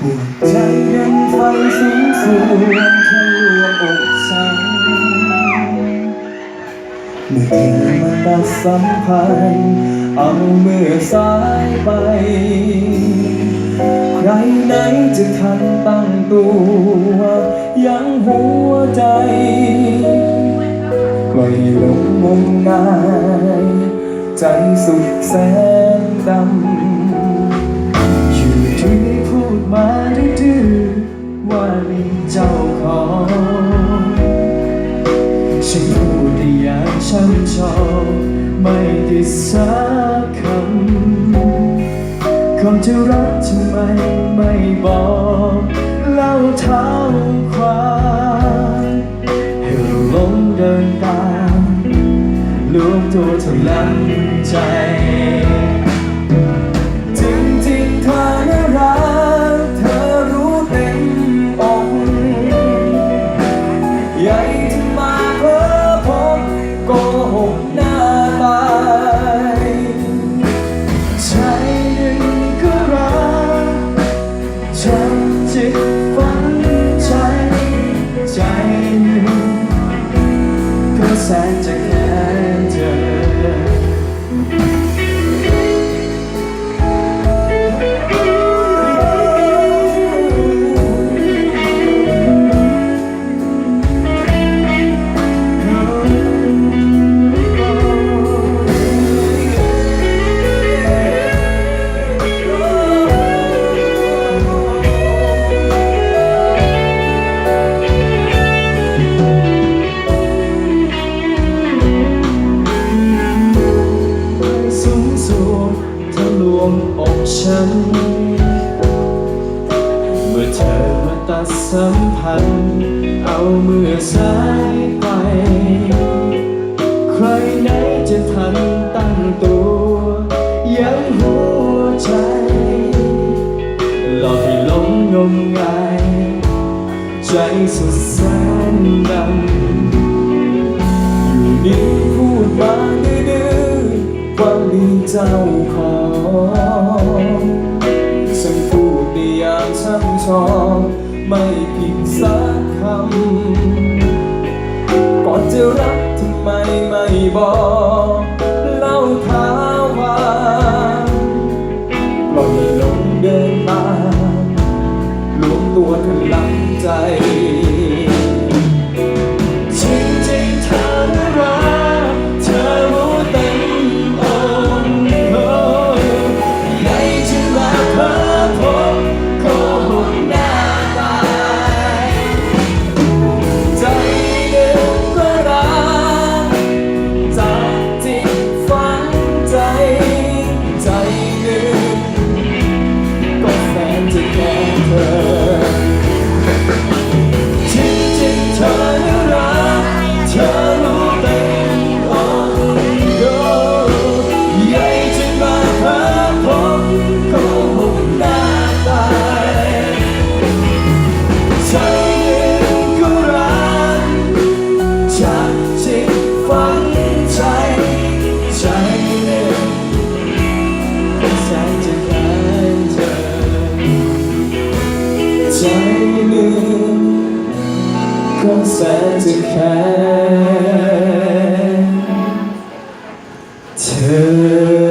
ปวดใจยังไฟสูงสูงทั่วอกสั่นเมื่อถึงมันตัดสัมพันธ์เอาเมื่อสายไป ใครไหนจะทันตั้งตัว ยังหัวใจก็หลงงมงาย ใจสุดแสนดำ ฉันพูดได้อย่างช่ำชองไม่ได้สักคำคำจะรักทำไมไม่บอกเล่าเท้าความให้เราลงเดินตามลวงตัวทำลังใจ แสนจะ ฉัน เมื่อเธอมาตัดสัมพันธ์เอาเมื่อสายไป ใครไหนจะทันตั้งตัว ยังหัวใจหลอกให้หลงงมงาย ใจสุดแสนดำอยู่ดีพูดมาดื้อๆว่ามีเจ้าของ ในยามช่ำชองไม่ผิดสัก เหลือก็แสนจะแค่เธอ